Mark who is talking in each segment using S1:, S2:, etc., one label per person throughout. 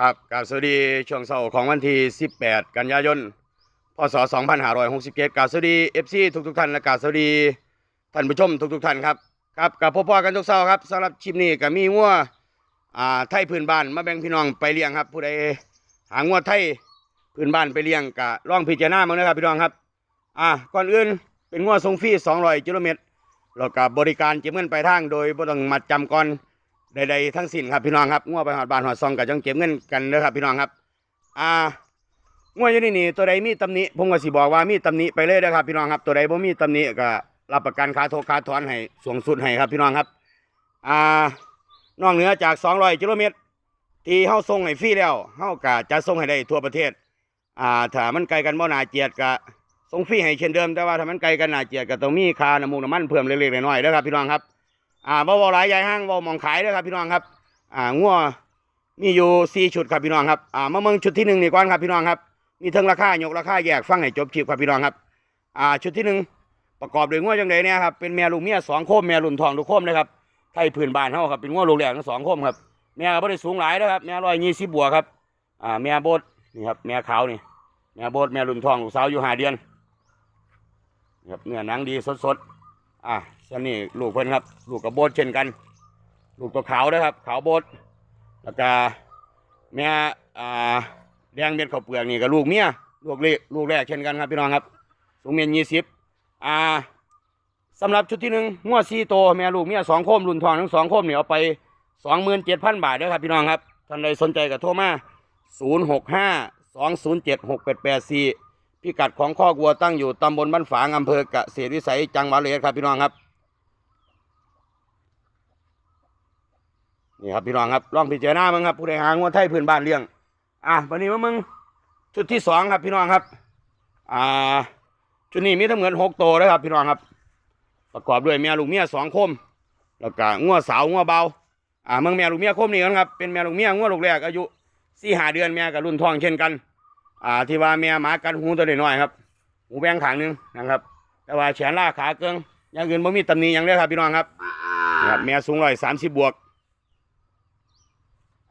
S1: ครับกับสวัสดีช่วงเสาร์ของวันที่ 18 กันยายน พศ 2567กับสวัสดี FC ทุกทุกๆท่านและกับสวัสดีท่านผู้ชมทุกทุกๆท่านครับครับกับพ่อๆกันทุกเสาร์ครับสำหรับคลิปนี้ก็มีงัวอ่าไทยพื้นบ้านมาแบ่งพี่น้องไปเลี้ยงครับ ผู้ใดหางัวไทยพื้นบ้านไปเลี้ยงก็ลองพิจารณามั้งนะครับพี่น้องครับอ่าก่อนอื่นเป็นงัวทรงฟรี200กิโลเมตรแล้วก็บบริการเก็บเงินไปทางโดยบ่ต้องมัดจำก่อน ใดๆทั้งสิ้นครับพี่น้องครับงัวไปหอดบานหอดซองกับจังเก็บเงินกันเด้อครับพี่น้องครับ อ่างัวอยู่นี่นี่ตัวใดมีตำหนิผมก็สิบอกว่ามีตำหนิไปเลยเด้อครับ พี่น้องครับ ตัวใดบ่มีตำหนิก็รับประกันค่าโทรค่าถอนให้สูงสุดให้ครับพี่น้องครับ อ่านอกเหนือจาก200กิโลเมตรที่เฮาส่งให้ฟรีแล้วเฮาก็จะส่งให้ได้ทั่วประเทศ อ่าถ้ามันไกลกันบ่น่าเจียดก็ส่งฟรีให้เช่นเดิมแต่ว่าถ้ามันไกลกันน่าเจียดก็ต้องมีค่าน้ำมูกน้ำมันเพิ่มเล็กๆน้อยๆเด้อครับพี่น้องครับ อ่าบ่เว้าหลายยายห้างเว้ามองขายด้อครับพี่น้องครับ อ่างัวมีอยู่สี่ชุดครับพี่น้องครับอ่ามาเมืองชุดที่หนึ่งนี่ก่อนครับพี่น้องครับ มีเทิงราคายกราคาแยกฟังให้จบคลิปครับพี่น้องครับอ่าชุดที่หนึ่งประกอบด้วยงัวจังไดเนี่ยครับเป็นแม่ลูกเมียสองโคมแม่รุ่นทองลูกโคมเลยครับไทยพื้นบ้านเฮาครับเป็นงัวลูกแรกทั้งสองโคมครับแม่ก็บ่ได้สูงหลายนะครับแม่ร้อยยี่สิบบวครับอ่าแม่โบดนี่ครับแม่ขาวนี่แม่โบดแม่รุ่นทองลูกสาวอยู่ห้าเดือนนี่ครับเนื้อหนังดีสดๆ อ่าส่วนนี้ลูกเพิ่นครับ ลูกกับโบดเช่นกัน ลูกตัวขาวนะครับขาวโบดแล้วก็แม่อ่าแดงเม็ดข้าวเปลือกนี่ก็ลูกเมียลูกเล็กลูกแรกเช่นกันครับพี่น้องครับ สูงเมียนยี่สิบอ่าสำหรับชุดที่หนึ่งงัวซีโตแม่ลูกเมียสองโคมรุ่นทองทั้งสองโคมเนี่ยเอาไปสองหมื่นเจ็ดพันบาทด้อครับพี่น้องครับท่านใดสนใจก็โทรมาศูนย์หกห้าสองศูนย์เจ็ดหกแปดแปดสี่ พิกัดของข้อกวัวตั้งอยู่ตำบลบ้านฝางอำเภอกเกษตรวิสัยจังหวัดเลยครับพี่น้องครับนี่ครับพี่น้องครับลองพิจารณามึงครับผู้ใดหางัวไทยพื้นบ้านเลี้ยง อะวันนี้มามึงชุดที่สองครับพี่น้องครับ อ่าชุดนี้มีทั้งเหมือนหกตัวเลยครับ พี่น้องครับ ประกอบด้วยแม่ลูกเมียสองคม แล้วก็งัวสาวงัวเบาอ่าเมืองแม่ลูกเมียคมนี่กันครับเป็นแม่ลูกเมียงัวลูกแรกอายุสี่ห้าเดือนแม่กับรุ่นทองเช่นกัน อ่าที่ว่าแม่หมากันหูตัวน้อยครับหูแบงขางหนึงนะครับ แต่ว่าแขนล่าขาเกิงอย่างอื่นบ่มีตำหนิอย่างเดียวครับพี่น้องครับครับแม่สูงร้อยสามสิบบวก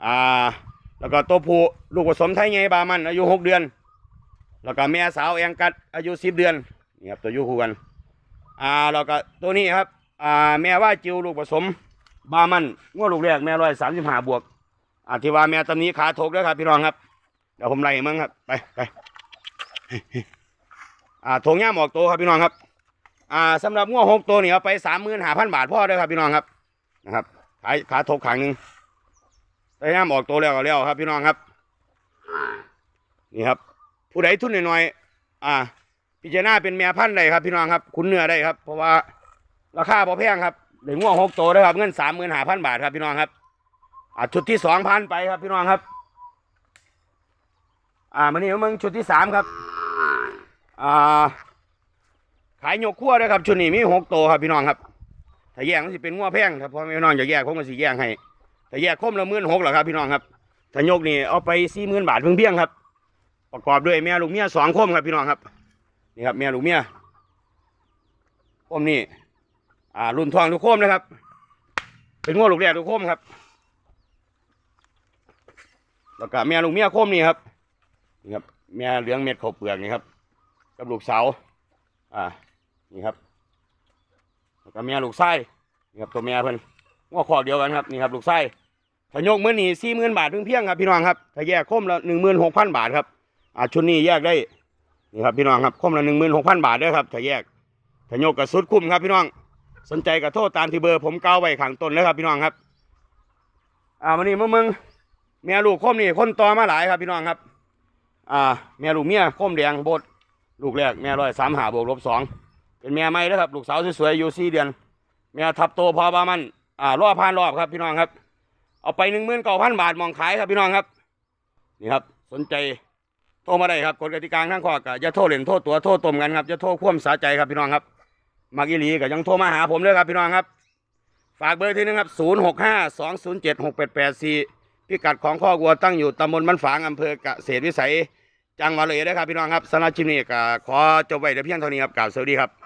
S1: อ่าแล้วก็ตัวผู้ลูกผสมไทยไงบามันอายุหกเดือน แล้วก็แม่สาวแองกัดอายุสิบเดือนนี่ครับตัวอยุคู่กันอ่าแล้วก็ตัวนี้ครับอ่าแม่ว่าจิวลูกผสมบามันงวดลูกแรกแม่ร้อยสามสิบห้าบวกอ่าที่ว่าแม่ตำนี้ขาถกด้วยครับพี่น้องครับ เดี๋ยวผมไล่ให้มึงครับ ไปไปอ่าถงย่ามออกตัวครับพี่น้องครับ อ่าสำหรับงวดหกตัวนี่เอาไปสามหมื่นห้าพันบาทพ่อด้อครับพี่น้องครับ นะครับขายขาถกขางหนึ่งแต่ย่ามออกตัวแล้วก็แล้วครับ พี่น้องครับ นี่ครับ ผู้ใดทุนหน่อยๆอ่าพิจารณาเป็นแม่พันธุ์ได้ครับพี่น้องครับ คุณเนื้อได้ครับ เพราะว่าราคาพอแพงครับเดี๋ยวง่วงหกตัวได้ครับเงินสามหมื่นห้าพันบาทครับพี่น้องครับอ่าชุดที่สองพันไปครับพี่น้องครับ อ่ามันนี่มึงชุดที่สามครับ อ่า ขายหยกขั้วด้วยครับ ชุดนี้มีหกตัวครับพี่น้องครับ ถ้าแยกมันสิเป็นงัวแพงครับพอพี่น้องจะแยกผมก็สิแยกให้แต่แยกคมละหมื่นหกเหรอครับพี่น้องครับ ถ้ายกนี่เอาไปสี่หมื่นบาทเพียงเพียงครับ ประกอบด้วยแม่ลูกเมียสองคมครับพี่น้องครับ นี่ครับแม่ลูกเมียคมนี่ อ่า รุ่นทองทุกคมนะครับ เป็นง้อลูกแรกทุกคมครับ แล้วก็แม่ลูกเมียคมนี่ครับ นี่ครับแม่เหลืองเม็ดข้าวเปลือกนี่ครับกับลูกสาวอ่านี่ครับแล้วก็แม่ลูกไส้นี่ครับตัวแม่เพิ่นงอขอกเดียวกันครับนี่ครับลูกไส้ถ้ายกมือนี่สี่หมื่นบาทเพียงเพียงครับพี่น้องครับถ้าแยกคมละหนึ่งหมื่นหกพันบาทครับอ่าชุดนี้แยกได้นี่ครับพี่น้องครับคมละหนึ่งหมื่นหกพันบาทเด้อครับถ้าแยกถ้ายกกับสุดคุ้มครับพี่น้องสนใจกับโทษตามที่เบอร์ผมเก้าไว้ข้างต้นแล้วครับพี่น้องครับอ่าวันนี้มึงมึงแม่ลูกคมนี่คนต่อมาหลายครับพี่น้องครับ อ่าแม่ลูกเมียคมแดงโบดลูกแรกแม่ร้อยสามหาบวกลบสองเป็นแม่ไม่แล้วครับลูกสาวสวยๆอยู่สี่เดือน แม่ทับโตพอบามันอ่ารอบพันรอบครับพี่น้องครับ เอาไปหนึ่งหมื่นเก้าพันบาทมองขายครับพี่น้องครับนี่ครับสนใจโทรมาได้ครับกฎกติกาทั้งข้อกะอย่าโทษเล่นโทษตัวโทษตมกันครับอย่าโทษคว่ำสาใจครับพี่น้องครับมักอีหลีก็ยังโทรมาหาผมเลยครับพี่น้องครับ ฝากเบอร์ที่นึงครับศูนย์หกห้าสองศูนย์เจ็ดหกแปดแปดสี่ พิกัดของข้อวัวตั้งอยู่ตำบลบ้านฝางอำเภอเกษตรวิสัย จังหวัดเลยนะครับพี่น้องครับสำหรับชิมนี้ก็ขอจบไว้แต่เพียงเท่านี้ครับกล่าวสวัสดีครับ